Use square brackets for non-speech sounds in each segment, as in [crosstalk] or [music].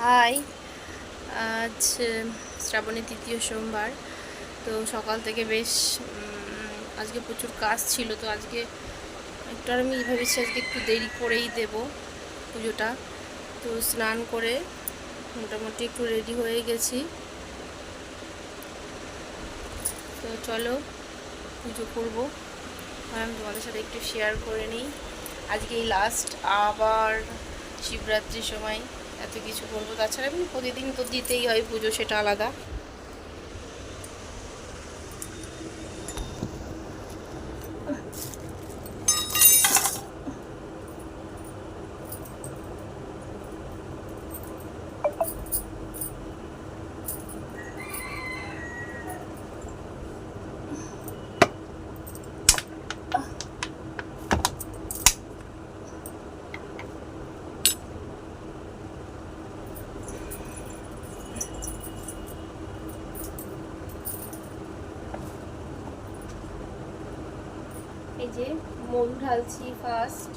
High. আজ শ্রাবণের তৃতীয় সোমবার। তো সকাল থেকে বেশ আজকে প্রচুর কাজ ছিল। তো আজকে একটু আর আমি ভেবেছি আজকে একটু দেরি করেই দেব পুজোটা। তো স্নান করে মোটামুটি একটু রেডি হয়ে গেছি। তো চলো পুজো করব। আমি তোমাদের সাথে একটু শেয়ার করে নিই। আজকেই লাস্ট আবার শিবরাত্রির সময় এত কিছু বলব তাছাড়া আমি প্রতিদিন তো দিতেই হয় পুজো সেটা আলাদা। এই যে মধু ঢালছি ফার্স্ট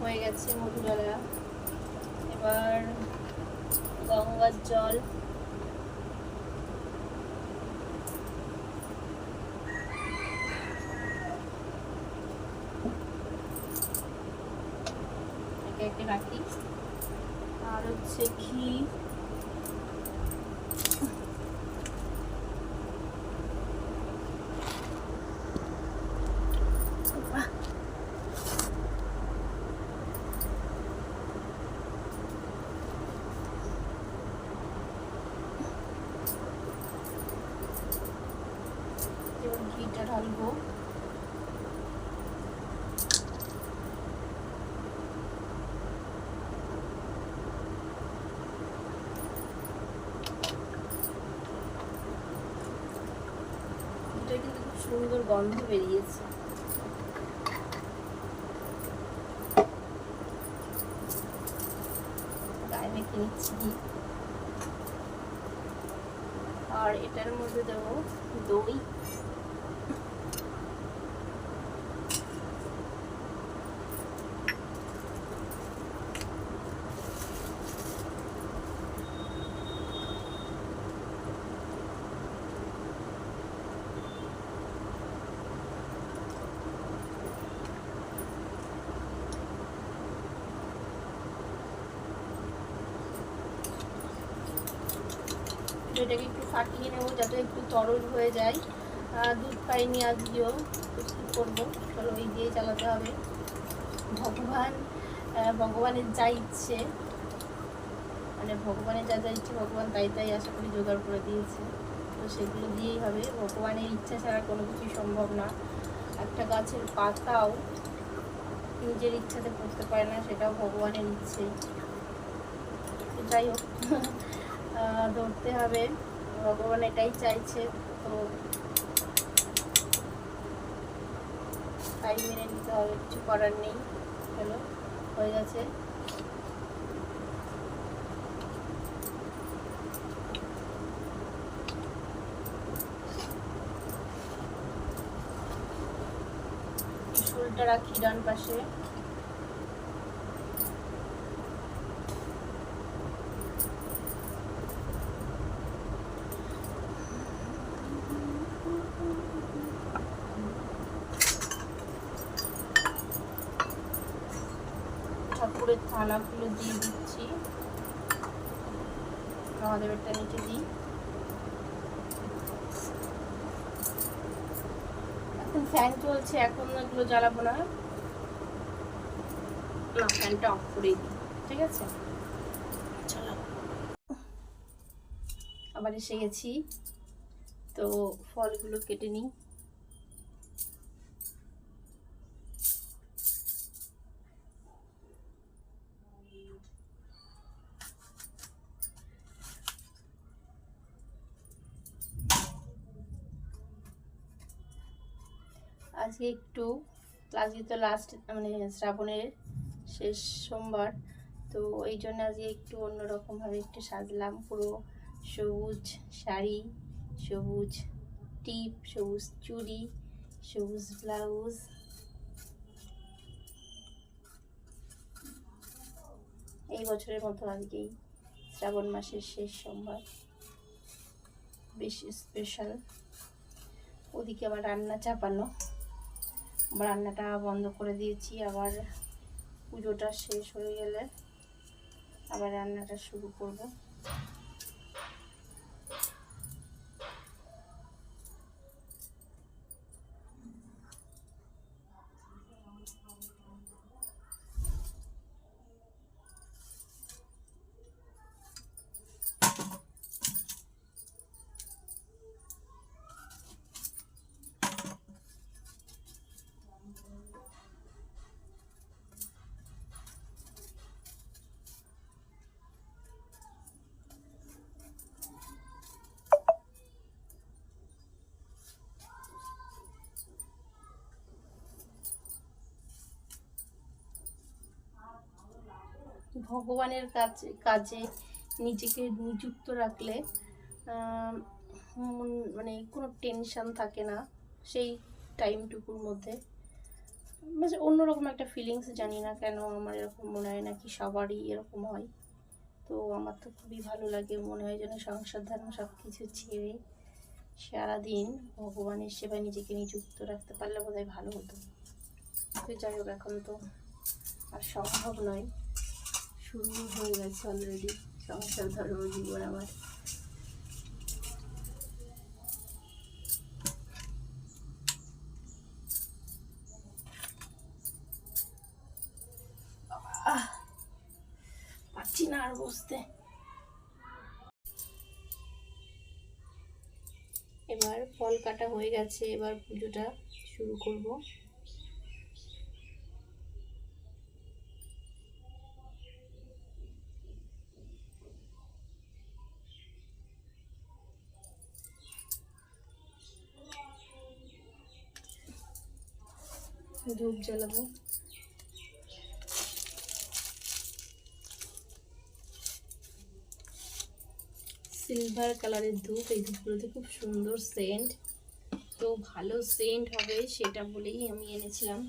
হয়ে গেছে মধু ঢালা রাখি। আর হচ্ছে ঘি। ঘিটা ঢালবো। সুন্দর গন্ধ বেরিয়েছে। গায়ে মেখে আর এটার মধ্যে দেবো দই এটাকে একটু ফাটিয়ে নেব যাতে একটু তরল হয়ে যায়। দুধ পাইনি আজকেও, তো কী করব? চলো ওই দিয়ে চালাতে হবে। ভগবান ভগবানের যা ইচ্ছে। মানে ভগবানের যা যা ইচ্ছে, ভগবান তাই তাই আশা করি জোগাড় করে দিয়েছে। তো সেগুলো দিয়েই হবে। ভগবানের ইচ্ছা ছাড়া কোনো কিছুই সম্ভব না। একটা গাছের পাতাও নিজের ইচ্ছাতে পড়তে পারে না, সেটাও ভগবানের ইচ্ছে যাই হোক [laughs] ধরতে হবে। ভগবান এটাই চাইছে, তো তাই মেনে নিতে হবে, কিছু করার নেই, চলো, হয়ে গেছে। রাখি ডান পাশে। ঠাকুরের থালাগুলো দিয়ে দিচ্ছি। মহাদেবেরটা নিচে দিই। এখন ফ্যান চলছে এখন এগুলো জ্বালাবো না। না ফ্যানটা অফ করেই দিই ঠিক আছে? আবার এসে গেছি। তো ফলগুলো কেটে নিই। আজকে একটু আজকে তো লাস্ট মানে শ্রাবণের শেষ সোমবার, তো এই জন্য আজকে একটু অন্যরকমভাবে একটু সাজলাম। পুরো সবুজ শাড়ি, সবুজ টিপ, সবুজ চুড়ি, সবুজ ব্লাউজ। এই বছরের মতো আজকেই শ্রাবণ মাসের শেষ সোমবার। বেশি স্পেশাল ওদিকে আবার রান্না চাপানো। রান্নাটা বন্ধ করে দিয়েছি আবার পুজোটা শেষ হয়ে গেলে আবার রান্নাটা শুরু করব। ভগবানের কাছে, কাজে নিজেকে নিযুক্ত রাখলে মন- মানে কোনো টেনশন থাকে না সেই টাইমটুকুর মধ্যে। মানে অন্যরকম একটা ফিলিংস জানি না কেন আমার এরকম মনে হয় নাকি সবারই এরকম হয়। তো আমার তো খুবই ভালো লাগে, মনে হয় যেন সংসার ধর্ম সব কিছু ছেড়ে সারাদিন ভগবানের সেবায় নিজেকে নিযুক্ত রাখতে পারলে বোধহয় ভালো হতো। তো যাই হোক, এখন তো আর সম্ভব নয়। শুরু হয়ে গেছে অলরেডি সংসার ধর্ম জীবন আমার পারছি না আর বসতে। এবার ফল কাটা হয়ে গেছে, এবার পুজোটা শুরু করব। ধূপ জ্বালাবো। সিলভার কালারের ধূপ, এই ধূপগুলোতে খুব সুন্দর সেন্ট তো ভালো সেন্ট হবে সেটা বলেই আমি এনেছিলাম।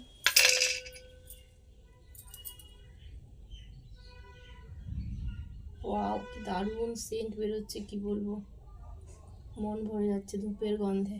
ওয়াও দারুণ সেন্ট বেরোচ্ছে, কি বলব? মন ভরে যাচ্ছে ধূপের গন্ধে।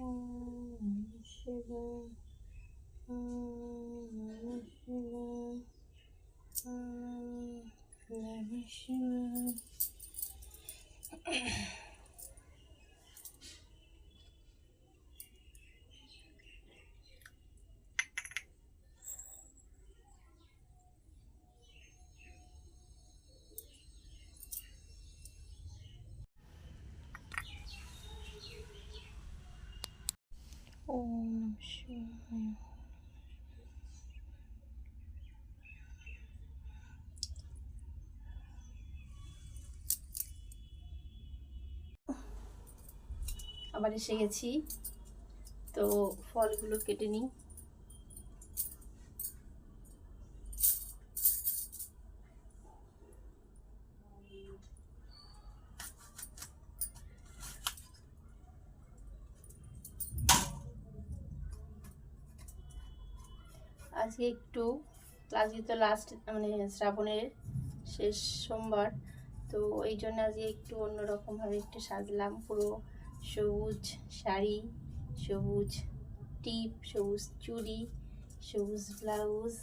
啊，没事的。啊，没事的。啊，没事的。আবার এসে গেছি। তো ফলগুলো কেটে নিই। আজকে একটু আজকে তো লাস্ট মানে শ্রাবণের শেষ সোমবার, তো এই জন্য আজকে একটু অন্যরকমভাবে একটু সাজলাম। পুরো সবুজ শাড়ি, সবুজ টিপ, সবুজ চুড়ি, সবুজ ব্লাউজ।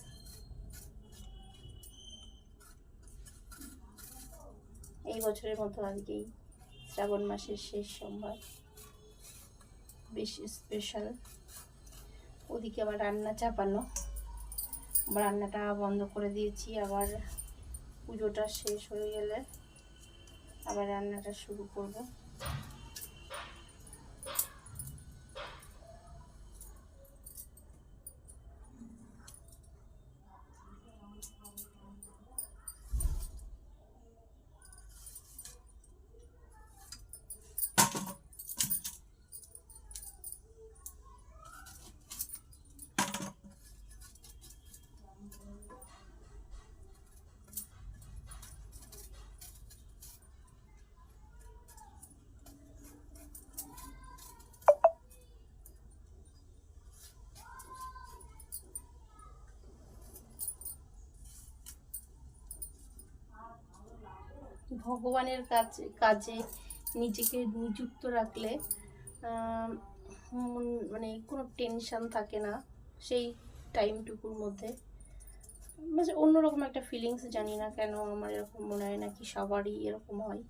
এই বছরের মতো আজকেই শ্রাবণ মাসের শেষ সোমবার। বেশ স্পেশাল ওদিকে আবার রান্না চাপানো। রান্নাটা বন্ধ করে দিয়েছি আবার পুজোটা শেষ হয়ে গেলে আবার রান্নাটা শুরু করব। ভগবানের কাছে, কাজে নিজেকে নিযুক্ত রাখলে মন- কোনো টেনশন থাকে না সেই টাইমটুকুর মধ্যে। মানে অন্যরকম একটা ফিলিংস জানি না কেন আমার এরকম মনে হয় নাকি সবারই এরকম হয়।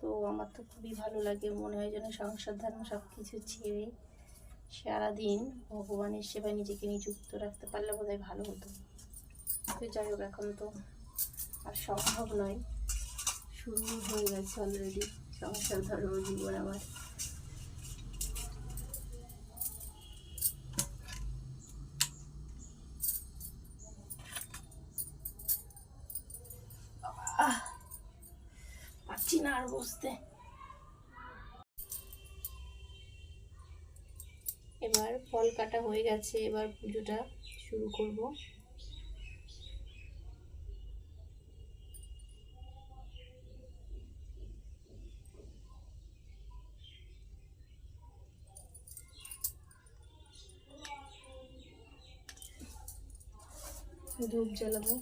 তো আমার তো খুবই ভালো লাগে, মনে হয় যেন সংসার ধর্ম সব কিছু ছেড়ে সারাদিন ভগবানের সেবায় নিজেকে নিযুক্ত রাখতে পারলে বোধহয় ভালো হতো। তো যাই হোক, এখন তো আর সম্ভব নয়। শুরু হয়ে গেছে অলরেডি সংসার ধর্ম জীবন আমার। পারছি না আর বসতে। এবার ফল কাটা হয়ে গেছে, এবার পুজোটা শুরু করব। ধূপ জ্বালাবো।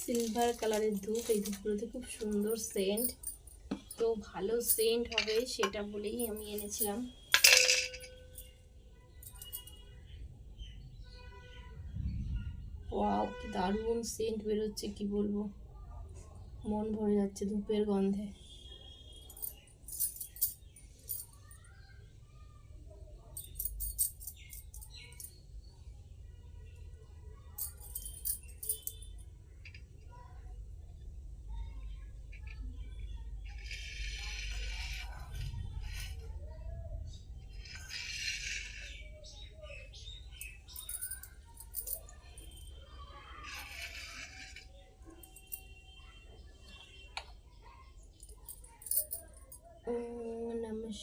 সিলভার কালারের ধূপ, এই ধূপগুলোতে খুব সুন্দর সেন্ট তো ভালো সেন্ট হবে সেটা বলেই আমি এনেছিলাম। ওয়াও দারুণ সেন্ট বেরোচ্ছে, কি বলব? মন ভরে যাচ্ছে ধূপের গন্ধে।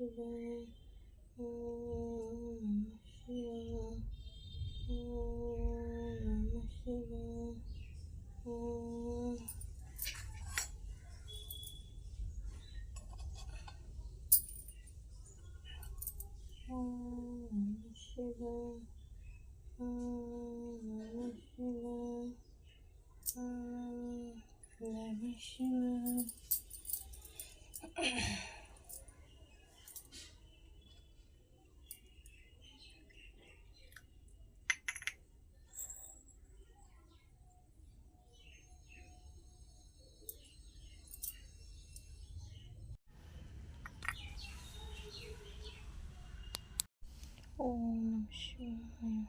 Shivaya. Om Shivaya. Om Shivaya. Om. Om Shivaya. Om Shivaya. Om Shivaya. Om Shivaya. 是唉